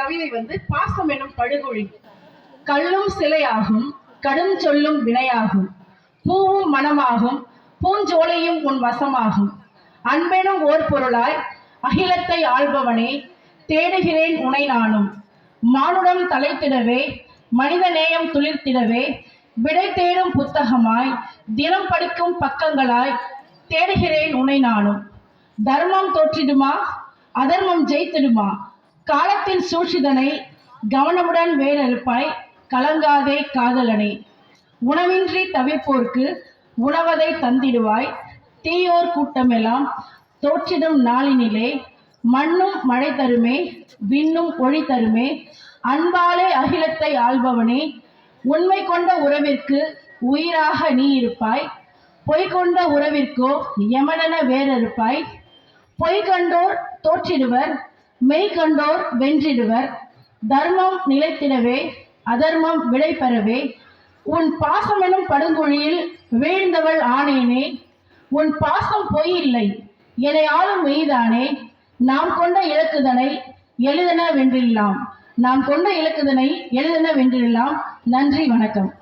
கவிதை வந்து பாசம் எனும் படுகொழி. கல்லும் சிலையாகும் கடும் சொல்லும் வினையாகும். பூவும் மனமாகும் பூஞ்சோலையும் உன் வசமாகும். அன்பெனும் ஓர் பொருளாய் அகிலத்தை ஆள்பவனே தேடுகிறேன் உனை நானும். மானுடம் தலைத்திடவே மனித நேயம் துளிர்த்திடவே விடை தேடும் புத்தகமாய் தினம் படிக்கும் பக்கங்களாய் தேடுகிறேன் உனை நானும். தர்மம் தோற்றிடுமா? அதர்மம் ஜெயித்திடுமா? காலத்தின் சூழ்ச்சிதனை கவனமுடன் வேலெழுப்பாய் கலங்காதே காதலனை. உணவின்றி தவிப்போர்க்கு உணவதை தந்திடுவாய் தீயோர் கூட்டமெல்லாம் தோற்றிடும் நாளினிலே மண்ணும் மழை தருமே விண்ணும் ஒளி தருமே அன்பாலே அகிலத்தை ஆள்பவனே. உண்மை கொண்ட உறவிற்கு உயிராக நீ இருப்பாய் பொய் கொண்ட உறவிற்கோ யமனென வேறறுப்பாய். பொய் கண்டோர் தோற்றிடுவர் மெய் கண்டோர் வென்றிடுவர். தர்மம் நிலைத்திடவே அதர்மம் விடை பெறவே உன் பாசமெனும் படுங்குழியில் வீழ்ந்தவள் ஆனேனே. உன் பாசம் பொய் இல்லை என்னை ஆளும் மெய்தானே. நாம் கொண்ட இலக்குதனை எளிதென வென்றிடலாம். நாம் கொண்ட இலக்குதனை எளிதென வென்றிடலாம். நன்றி வணக்கம்.